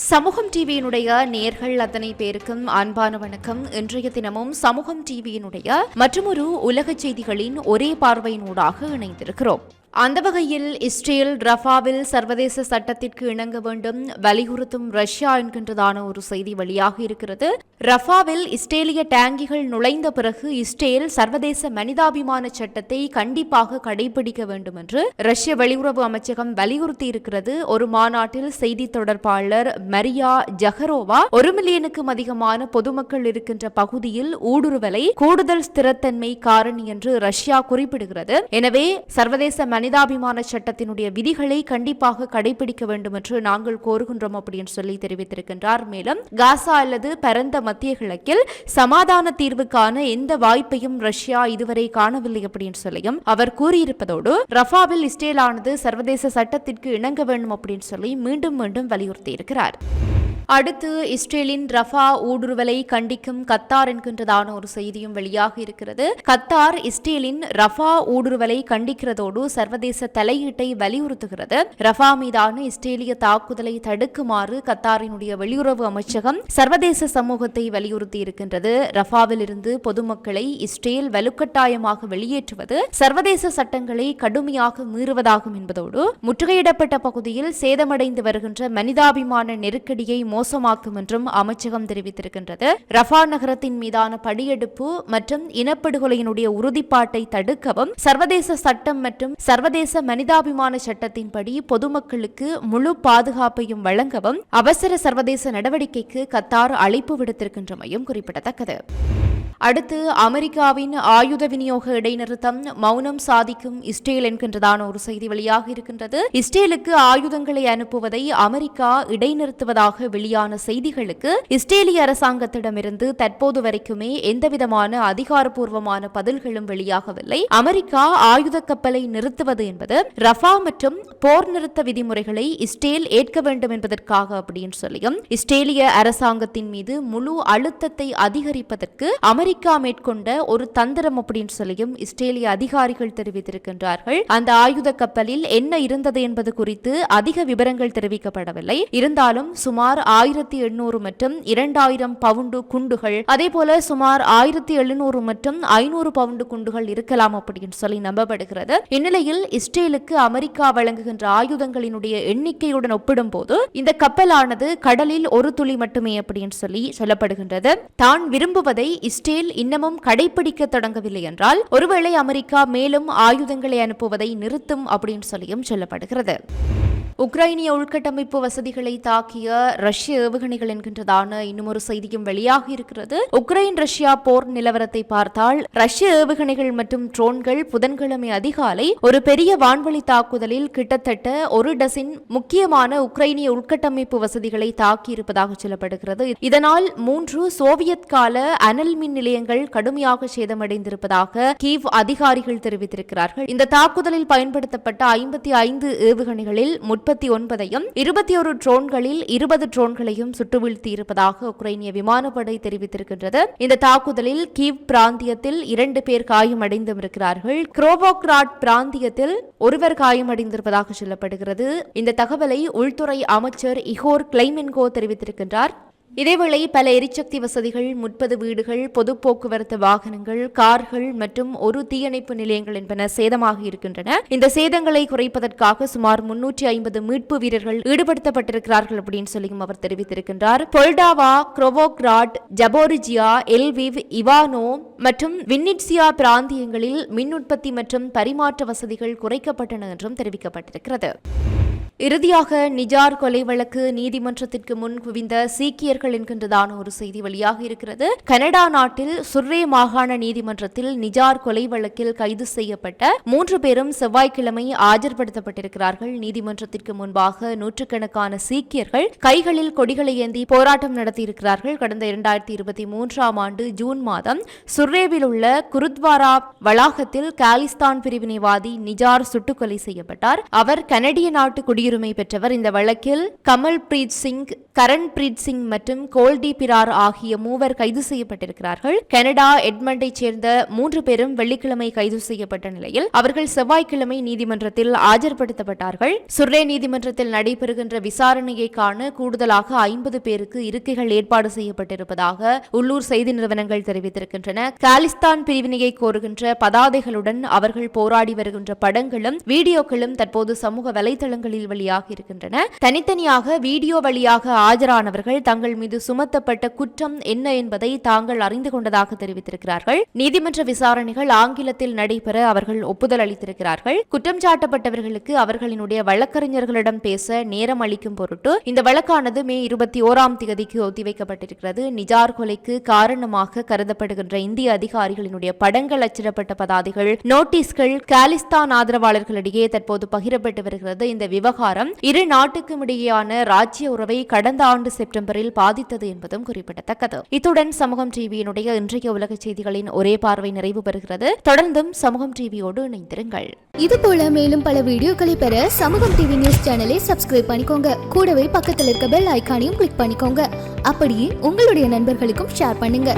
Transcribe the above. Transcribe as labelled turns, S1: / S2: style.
S1: சமூகம் டிவியினுடைய நேர்கள் அத்தனை பேருக்கும் அன்பான வணக்கம். இன்றைய தினமும் சமூகம் டிவியினுடைய மற்றொரு உலக செய்திகளின் ஒரே பார்வையினூடாக இணைந்திருக்கிறோம். அந்த வகையில் இஸ்ரேல் ரஃபாவில் சர்வதேச சட்டத்திற்கு இணங்க வேண்டும் வலியுறுத்தும் ரஷ்யா என்கின்றதான ஒரு செய்தி வழியாக இருக்கிறது. ரஃபாவில் இஸ்ரேலிய டேங்கிகள் நுழைந்த பிறகு இஸ்ரேல் சர்வதேச மனிதாபிமான சட்டத்தை கண்டிப்பாக கடைபிடிக்க வேண்டும் என்று ரஷ்ய வெளியுறவு அமைச்சகம் வலியுறுத்தி இருக்கிறது ஒரு மாநாட்டில் செய்தி தொடர்பாளர் மரியா ஜஹரோவா ஒரு மில்லியனுக்கும் அதிகமான பொதுமக்கள் இருக்கின்ற பகுதியில் ஊடுருவலை கூடுதல் ஸ்திரத்தன்மை காரணி என்று ரஷ்யா குறிப்பிடுகிறது. எனவே சர்வதேச மனிதாபிமான சட்டத்தினுடைய விதிகளை கண்டிப்பாக கடைபிடிக்க வேண்டும் என்று நாங்கள் கோருகின்றோம் அப்படின்னு சொல்லி தெரிவித்திருக்கின்றார். மேலும் காசா அல்லது பரந்த மத்திய கிழக்கில் சமாதான தீர்வுக்கான எந்த வாய்ப்பையும் ரஷ்யா இதுவரை காணவில்லை அப்படின்னு சொல்லியும் அவர் கூறியிருப்பதோடு ரஃபாவில் இஸ்ரேலானது சர்வதேச சட்டத்திற்கு இணங்க வேண்டும் அப்படின்னு சொல்லி மீண்டும் மீண்டும் வலியுறுத்தி இருக்கிறார் அடுத்து இஸ்ரேலின் ரஃபா ஊடுருவலை கண்டிக்கும் கத்தார் என்கின்றதான ஒரு செய்தியும் வெளியாக இருக்கிறது. கத்தார் இஸ்ரேலின் ரஃபா ஊடுருவலை கண்டிக்கிறதோடு சர்வதேச தலையீட்டை வலியுறுத்துகிறது. ரஃபா மீதான இஸ்ரேலிய தாக்குதலை தடுக்குமாறு கத்தாரினுடைய வெளியுறவு அமைச்சகம் சர்வதேச சமூகத்தை வலியுறுத்தி இருக்கின்றது. ரஃபாவில் இருந்து பொதுமக்களை இஸ்ரேல் வலுக்கட்டாயமாக வெளியேற்றுவது சர்வதேச சட்டங்களை கடுமையாக மீறுவதாகும் என்பதோடு முற்றுகையிடப்பட்ட பகுதியில் சேதமடைந்து வருகின்ற மனிதாபிமான நெருக்கடியை மோசமாக்கும் என்றும் அமைச்சகம் தெரிவித்திருக்கின்றது. ரஃபா நகரத்தின் மீதான படியெடுப்பு மற்றும் இனப்படுகொலையினுடைய உறுதிப்பாட்டை தடுக்கவும் சர்வதேச சட்டம் மற்றும் சர்வதேச மனிதாபிமான சட்டத்தின்படி பொதுமக்களுக்கு முழு பாதுகாப்பையும் வழங்கவும் அவசர சர்வதேச நடவடிக்கைக்கு கத்தார் அழைப்பு விடுத்திருக்கின்றமையும் குறிப்பிடத்தக்கது. அடுத்து அமெரிக்காவின் ஆயுத விநியோக இடைநிறுத்தம் மௌனம் சாதிக்கும் இஸ்ரேல் என்கின்றதான ஒரு செய்தி வெளியாக இருக்கின்றது. இஸ்ரேலுக்கு ஆயுதங்களை அனுப்புவதை அமெரிக்கா இடைநிறுத்துவதாக வெளியான செய்திகளுக்கு இஸ்ரேலிய அரசாங்கத்திடமிருந்து தற்போது வரைக்குமே எந்தவிதமான அதிகாரப்பூர்வமான பதில்களும் வெளியாகவில்லை. அமெரிக்கா ஆயுத கப்பலை நிறுத்துவது என்பது ரஃபா மற்றும் போர் நிறுத்த விதிமுறைகளை இஸ்ரேல் ஏற்க வேண்டும் என்பதற்காக அப்படின்னு சொல்லியும் இஸ்ரேலிய அரசாங்கத்தின் மீது முழு அழுத்தத்தை அதிகரிப்பதற்கு அமெரிக்க அமெரிக்கா மேற்கொண்ட ஒரு தந்திரம் அப்படின்னு சொல்லியும் இஸ்ரேலிய அதிகாரிகள் தெரிவித்திருக்கின்றார்கள். அந்த ஆயுத கப்பலில் என்ன இருந்தது என்பது குறித்து அதிக விவரங்கள் தெரிவிக்கப்படவில்லை. இருந்தாலும் சுமார் ஆயிரத்தி எண்ணூறு மற்றும் இரண்டாயிரம் பவுண்டு குண்டுகள் அதே போல சுமார் ஆயிரத்தி எழுநூறு மற்றும் ஐநூறு பவுண்டு குண்டுகள் இருக்கலாம் அப்படின்னு சொல்லி நம்பப்படுகிறது. இந்நிலையில் இஸ்ரேலுக்கு அமெரிக்கா வழங்குகின்ற ஆயுதங்களினுடைய எண்ணிக்கையுடன் ஒப்பிடும்போது இந்த கப்பலானது கடலில் ஒரு துளி மட்டுமே அப்படின்னு சொல்லி சொல்லப்படுகின்றது. தான் விரும்புவதை இஸ்ரேல் இன்னமும் கடைபிடிக்க தொடங்கவில்லை என்றால் ஒருவேளை அமெரிக்கா மேலும் ஆயுதங்களை அனுப்புவதை நிறுத்தும் அப்படின்னு சொல்லியும் சொல்லப்படுகிறது. உக்ரைனிய உள்கட்டமைப்பு வசதிகளை தாக்கிய ரஷ்ய ஏவுகணைகள் என்கின்றதான இன்னும் ஒரு செய்தியும் வெளியாக இருக்கிறது. உக்ரைன் ரஷ்யா போர் நிலவரத்தை பார்த்தால் ரஷ்ய ஏவுகணைகள் மற்றும் ட்ரோன்கள் புதன்கிழமை அதிகாலை ஒரு பெரிய வான்வழி தாக்குதலில் கிட்டத்தட்ட ஒரு டசின் முக்கியமான உக்ரைனிய உள்கட்டமைப்பு வசதிகளை தாக்கியிருப்பதாக சொல்லப்படுகிறது. இதனால் மூன்று சோவியத் கால அனல் மின் நிலையங்கள் கடுமையாக சேதமடைந்திருப்பதாக கீவ் அதிகாரிகள் தெரிவித்திருக்கிறார்கள். இந்த தாக்குதலில் பயன்படுத்தப்பட்ட ஐம்பத்தி ஐந்து ஏவுகணைகளில் முப்பத்தி ஒன்பதையும் இருபத்தி ஒரு ட்ரோன்களில் இருபது ட்ரோன்களையும் சுட்டு வீழ்த்தியிருப்பதாக உக்ரைனிய விமானப்படை தெரிவித்திருக்கின்றது. இந்த தாக்குதலில் கீவ் பிராந்தியத்தில் இரண்டு பேர் காயமடைந்தும் இருக்கிறார்கள் குரோவோக்ராட் பிராந்தியத்தில் ஒருவர் காயமடைந்திருப்பதாக சொல்லப்படுகிறது. இந்த தகவலை உள்துறை அமைச்சர் இகோர் கிளைமென்கோ தெரிவித்திருக்கின்றார். இதேவேளை பல எரிசக்தி வசதிகள் முப்பது வீடுகள் பொது போக்குவரத்து வாகனங்கள் கார்கள் மற்றும் ஒரு தீயணைப்பு நிலையங்கள் என்பன சேதமாக இருக்கின்றன. இந்த சேதங்களை குறைப்பதற்காக சுமார் முன்னூற்றி ஐம்பது மீட்பு வீரர்கள் ஈடுபடுத்தப்பட்டிருக்கிறார்கள் அப்படின்னு சொல்லியும் அவர் தெரிவித்திருக்கின்றார். Poltava Kirovohrad Zaporizhzhia Lviv Ivano மற்றும் வின்னிட்சியா பிராந்தியங்களில் மின் உற்பத்தி மற்றும் பரிமாற்ற வசதிகள் குறைக்கப்பட்டன என்றும் தெரிவிக்கப்பட்டிருக்கிறது. இறுதியாக நிஜார் கொலை வழக்கு நீதிமன்றத்திற்கு முன் குவிந்த சீக்கியர்கள் என்கின்றதான ஒரு செய்தி வெளியாக இருக்கிறது. கனடா நாட்டில் சுர்ரே மாகாண நீதிமன்றத்தில் நிஜார் கொலை வழக்கில் கைது செய்யப்பட்ட மூன்று பேரும் செவ்வாய்க்கிழமை ஆஜர்படுத்தப்பட்டிருக்கிறார்கள். நீதிமன்றத்திற்கு முன்பாக நூற்றுக்கணக்கான சீக்கியர்கள் கைகளில் கொடிகளை ஏந்தி போராட்டம் நடத்தியிருக்கிறார்கள். கடந்த இரண்டாயிரத்தி இருபத்தி மூன்றாம் ஆண்டு ஜூன் மாதம் சுர்ரேவில் உள்ள குருத்வாரா வளாகத்தில் காலிஸ்தான் பிரிவினைவாதி நிஜார் சுட்டுக்கொலை செய்யப்பட்டார். அவர் கனடிய நாட்டு குடியுரிமை குடியுரிமை பெற்றவர் இந்த வழக்கில் கமல் பிரீத் சிங் கரண் பிரீத் சிங் மற்றும் கோல்டி பிரார் ஆகிய மூவர் கைது செய்யப்பட்டிருக்கிறார்கள். கனடா எட்மண்டை சேர்ந்த மூன்று பேரும் வெள்ளிக்கிழமை கைது செய்யப்பட்ட நிலையில் அவர்கள் செவ்வாய்க்கிழமை நீதிமன்றத்தில் ஆஜர்படுத்தப்பட்டார்கள். சுர்ரே நீதிமன்றத்தில் நடைபெறுகின்ற விசாரணையை காண கூடுதலாக ஐம்பது பேருக்கு இருக்கைகள் ஏற்பாடு செய்யப்பட்டிருப்பதாக உள்ளூர் செய்தி நிறுவனங்கள் தெரிவித்திருக்கின்றன. காலிஸ்தான் பிரிவினையை கோருகின்ற பதாதைகளுடன் அவர்கள் போராடி வருகின்ற படங்களும் வீடியோக்களும் தற்போது சமூக வலைதளங்களில் வழியாக இருக்கின்றன. தனித்தனியாக வீடியோ வழியாக ஆஜரானவர்கள் தங்கள் மீது சுமத்தப்பட்ட குற்றம் என்ன என்பதை தாங்கள் அறிந்து கொண்டதாக தெரிவித்திருக்கிறார்கள். நீதிமன்ற விசாரணைகள் ஆங்கிலத்தில் நடைபெற அவர்கள் ஒப்புதல் அளித்திருக்கிறார்கள். குற்றம் சாட்டப்பட்டவர்களுக்கு அவர்களினுடைய வழக்கறிஞர்களிடம் பேச நேரம் அளிக்கும் பொருட்டு இந்த வழக்கானது மே இருபத்தி ஓராம் தேதிக்கு ஒத்திவைக்கப்பட்டிருக்கிறது நிஜார் கொலைக்கு காரணமாக கருதப்படுகின்ற இந்திய அதிகாரிகளினுடைய படங்கள் அச்சிடப்பட்ட பதாதைகள் நோட்டீஸ்கள் காலிஸ்தான் ஆதரவாளர்களிடையே தற்போது பகிரப்பட்டு வருகிறது. இந்த விவகாரம் இரு நாட்டுக்கும் இடையேயான ராஜ்ய உறவை கடந்த ஆண்டு செப்டம்பரில் பாதித்தது என்பதும் குறிப்பிடத்தக்கது. இத்துடன் சமூகம் டிவியினுடைய இன்றைய உலக செய்திகளின் ஒரே பார்வை நிறைவு பெறுகிறது. தொடர்ந்தும் சமூகம் டிவியோடு இணைந்திருங்கள்.
S2: இது போல மேலும் பல வீடியோக்களை பெற சமூகம் டிவி நியூஸ் சேனலை சப்ஸ்கிரைப் பண்ணிக்கோங்க. கூடவே பக்கத்தில் இருக்க பெல் ஐகானையும் கிளிக் பண்ணிக்கோங்க. அப்படியே உங்களுடைய நண்பர்களுக்கும் ஷேர் பண்ணுங்க.